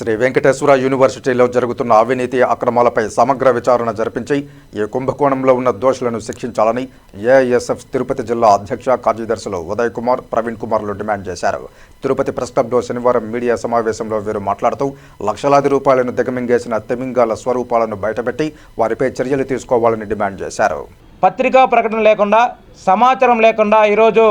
శ్రీ వెంకటేశ్వర యూనివర్సిటీలో జరుగుతున్న అవినీతి అక్రమాలపై సమగ్ర విచారణ జరిపించి ఈ కుంభకోణంలో ఉన్న దోషులను శిక్షించాలని ఏఐఎస్ఎఫ్ తిరుపతి జిల్లా అధ్యక్ష కార్యదర్శులు ఉదయ్ కుమార్ ప్రవీణ్ కుమార్లు డిమాండ్ చేశారు. తిరుపతి ప్రెస్ క్లబ్లో శనివారం మీడియా సమావేశంలో వీరు మాట్లాడుతూ లక్షలాది రూపాయలను దిగమింగేసిన తెమింగాల స్వరూపాలను బయటపెట్టి వారిపై చర్యలు తీసుకోవాలని డిమాండ్ చేశారు. పత్రికా ప్రకటన లేకుండా సమాచారం లేకుండా ఈరోజు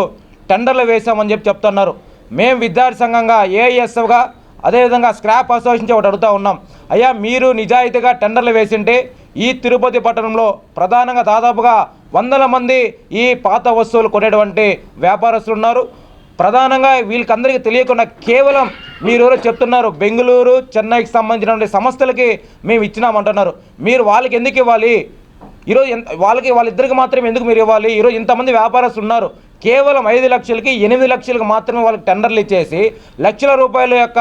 టెండర్లు వేశామని చెప్పి చెప్తున్నారు. మేము విద్యార్థి సంఘంగా ఏఎస్ఎఫ్గా అదేవిధంగా స్క్రాప్ అసోసియేషన్ ఒకటి అడుగుతూ ఉన్నాం. అయ్యా మీరు నిజాయితీగా టెండర్లు వేసింటే ఈ తిరుపతి పట్టణంలో ప్రధానంగా దాదాపుగా వందల మంది ఈ పాత వస్తువులు కొనేటువంటి వ్యాపారస్తులు ఉన్నారు. ప్రధానంగా వీళ్ళకందరికీ తెలియకుండా కేవలం మీరు ఎవరో చెప్తున్నారు బెంగళూరు చెన్నైకి సంబంధించినటువంటి సంస్థలకి మేము ఇచ్చినామంటున్నారు. మీరు వాళ్ళకి ఎందుకు ఇవ్వాలి? ఈరోజు ఎంత వాళ్ళకి వాళ్ళిద్దరికి మాత్రం ఎందుకు మీరు ఇవ్వాలి? ఈరోజు ఇంతమంది వ్యాపారస్తులు ఉన్నారు. కేవలం ఐదు లక్షలకి ఎనిమిది లక్షలకు మాత్రమే వాళ్ళకి టెండర్లు ఇచ్చేసి లక్షల రూపాయల యొక్క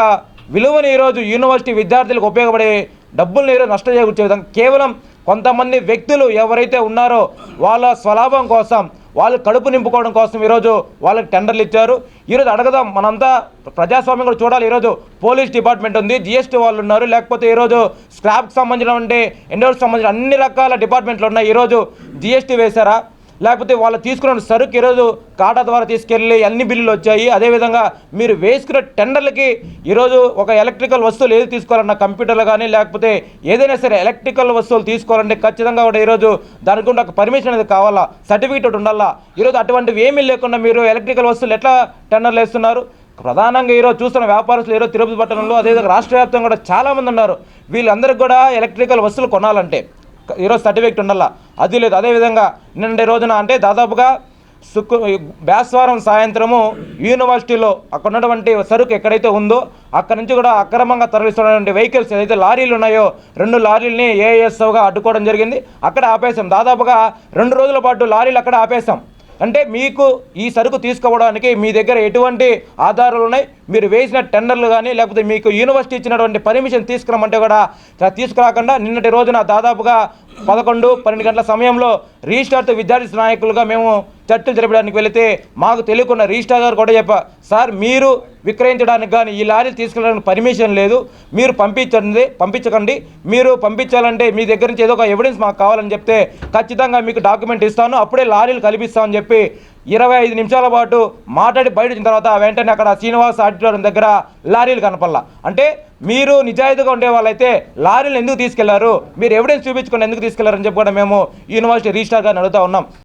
విలువని ఈరోజు యూనివర్సిటీ విద్యార్థులకు ఉపయోగపడే డబ్బుల్ని ఈరోజు నష్టం చేకూర్చే విధంగా కేవలం కొంతమంది వ్యక్తులు ఎవరైతే ఉన్నారో వాళ్ళ స్వలాభం కోసం వాళ్ళు కడుపు నింపుకోవడం కోసం ఈరోజు వాళ్ళకి టెండర్లు ఇచ్చారు. ఈరోజు అడగదాం మనంతా ప్రజాస్వామ్యం కూడా చూడాలి. ఈరోజు పోలీస్ డిపార్ట్మెంట్ ఉంది జిఎస్టీ వాళ్ళు ఉన్నారు లేకపోతే ఈరోజు స్క్రాప్కి సంబంధించినటువంటి ఎండోర్కి సంబంధించిన అన్ని రకాల డిపార్ట్మెంట్లు ఉన్నాయి. ఈరోజు జిఎస్టీ వేశారా? లేకపోతే వాళ్ళు తీసుకున్న సరుకు ఈరోజు కాటా ద్వారా తీసుకెళ్ళి అన్ని బిల్లులు వచ్చాయి. అదేవిధంగా మీరు వేసుకున్న టెండర్లకి ఈరోజు ఒక ఎలక్ట్రికల్ వస్తువులు ఏది తీసుకోవాలన్నా కంప్యూటర్లు కానీ లేకపోతే ఏదైనా సరే ఎలక్ట్రికల్ వస్తువులు తీసుకోవాలంటే ఖచ్చితంగా కూడా ఈరోజు దానికి ఒక పర్మిషన్ అనేది కావాలా? సర్టిఫికేట్ ఒకటి ఉండాలా? ఈరోజు అటువంటివి ఏమీ లేకుండా మీరు ఎలక్ట్రికల్ వస్తువులు ఎట్లా టెండర్లు వేస్తున్నారు? ప్రధానంగా ఈరోజు చూస్తున్న వ్యాపారస్తులు ఈరోజు తిరుపతి పట్టణంలో అదేవిధంగా రాష్ట్ర వ్యాప్తంగా కూడా చాలామంది ఉన్నారు. వీళ్ళందరికీ కూడా ఎలక్ట్రికల్ వస్తువులు కొనాలంటే. ఈరోజు సర్టిఫికేట్ ఉండాలా? అది లేదు. అదేవిధంగా నిన్నటి రోజున అంటే దాదాపుగా శుక్ర బేస్వారం సాయంత్రము యూనివర్సిటీలో అక్కడ ఉన్నటువంటి సరుకు ఎక్కడైతే ఉందో అక్కడి నుంచి కూడా అక్రమంగా తరలిస్తున్నటువంటి వెహికల్స్ ఏదైతే లారీలు ఉన్నాయో రెండు లారీలని ఏఎస్ఓగా అడ్డుకోవడం జరిగింది. అక్కడ ఆపేశాం. దాదాపుగా రెండు రోజుల పాటు లారీలు అక్కడ ఆపేశాం. అంటే మీకు ఈ సరుకు తీసుకోవడానికి మీ దగ్గర ఎటువంటి ఆధారాలు ఉన్నాయి? మీరు వేసిన టెండర్లు కానీ లేకపోతే మీకు యూనివర్సిటీ ఇచ్చినటువంటి పర్మిషన్ తీసుకురమ్మంటే కూడా తీసుకురాకుండా నిన్నటి రోజున దాదాపుగా పదకొండు పన్నెండు గంటల సమయంలో రిజిస్టార్తో విద్యార్థి నాయకులుగా మేము చర్చలు జరపడానికి వెళితే మాకు తెలియకుండా రిజిస్టార్ గారు కూడా చెప్పా సార్ మీరు విక్రయించడానికి కానీ ఈ లారీలు తీసుకెళ్ళడానికి పర్మిషన్ లేదు. మీరు పంపించండి పంపించకండి. మీరు పంపించాలంటే మీ దగ్గర నుంచి ఏదో ఒక ఎవిడెన్స్ మాకు కావాలని చెప్తే ఖచ్చితంగా మీకు డాక్యుమెంట్ ఇస్తాను. అప్పుడే లారీలు కల్పిస్తామని చెప్పి ఇరవై ఐదు నిమిషాల పాటు మాట్లాడి బయట వచ్చిన తర్వాత వెంటనే అక్కడ శ్రీనివాస్ ఆడిటోరియం దగ్గర లారీలు కనపల్లా అంటే మీరు నిజాయితీగా ఉండే వాళ్ళైతే లారీలు ఎందుకు తీసుకెళ్ళారు? మీరు ఎవిడెన్స్ చూపించుకుని ఎందుకు తీసుకెళ్ళారని చెప్పి కూడా మేము యూనివర్సిటీ రిజిస్టార్ గారిని అడుగుతా ఉన్నాం.